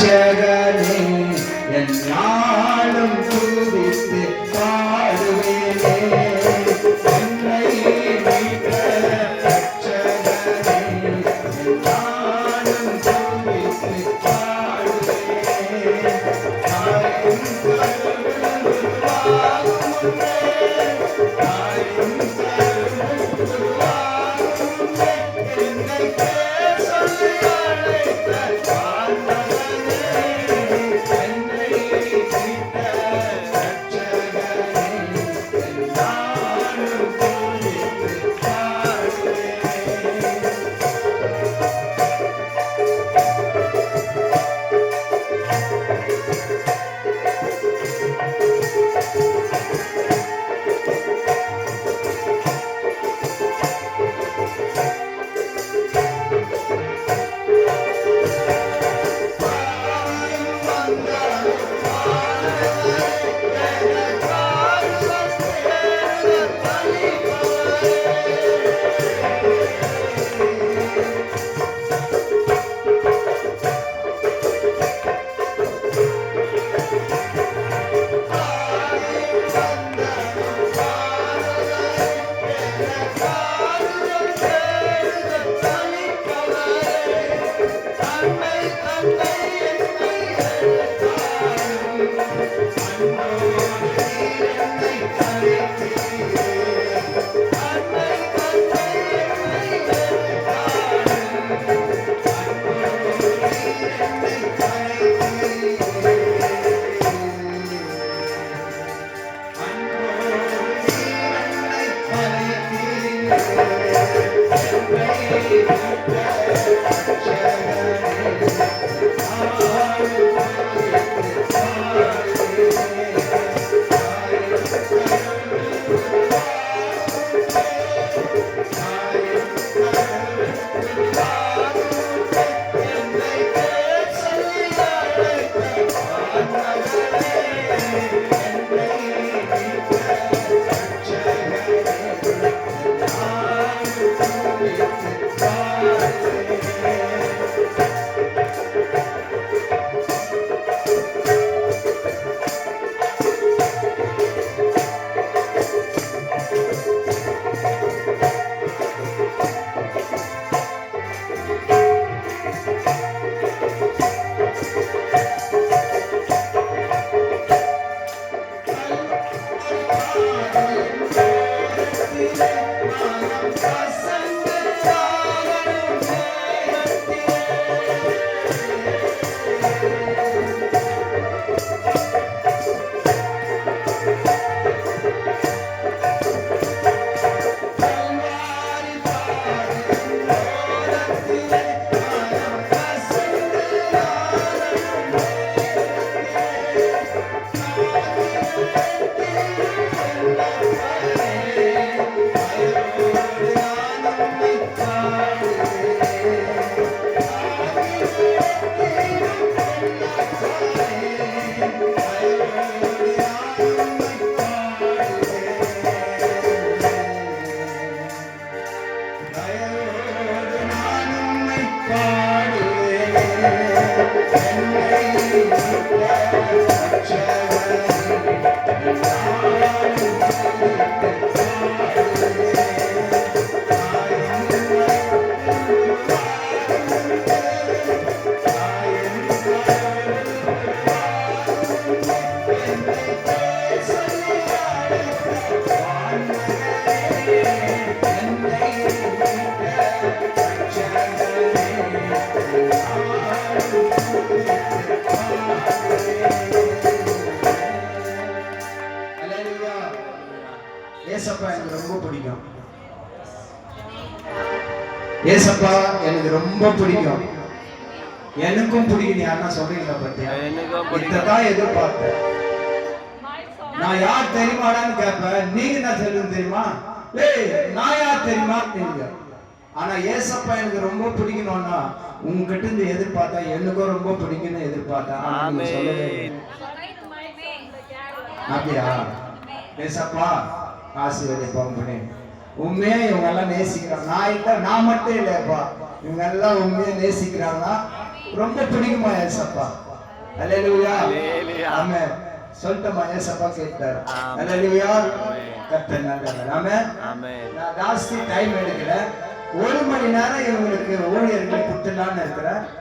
ரட்சகனே என் நாளும் அல்லேலூயா. ஏசப்பா எனக்கு ரொம்ப பிடிக்கும். ஏசப்பா எனக்கு ரொம்ப பிடிக்கும். எனக்கும் பிடிக்கும். யாருன்னா சொல்றீங்களா பத்தியா. இதான் எதிர்பார்த்தேன். நான் யார் தெரியுமாடான்னு கேட்பேன். நீங்க என்ன சொல்லுங்க தெரியுமா? ஏய் நான் யார் தெரியுமா நீங்க ஆனா ஏசப்பா எனக்கு ரொம்ப பிடிக்கணும்னா உங்ககிட்ட இருந்து எதிர்பார்த்தா எனக்கும் ரொம்ப பிடிக்கும்னு எதிர்பார்த்தேன். அப்படியா? ஏசப்பா ஆசீர்வதிப்பாங்க பண்ணி உண்மையா இவங்க எல்லாம் நேசிக்கிறாங்க நான் இல்ல நான் மட்டும் இல்லப்பா இவங்க எல்லாம் உண்மையா நேசிக்கிறாங்க ரொம்ப பிடிக்குமா ஏசப்பா? அல்லேலூயா. ஆமென். சொல்லிட்டோமா ஏசப்பா கேட்டார். அல்லேலூயா. கர்த்தர் நல்லவர். ஆமென். நான் ஜாஸ்தி டைம் எடுக்கல. ஒரு மணி நேரம் இவங்களுக்கு ஊழியர்கள் கொடுத்துலான்னு இருக்கிறேன்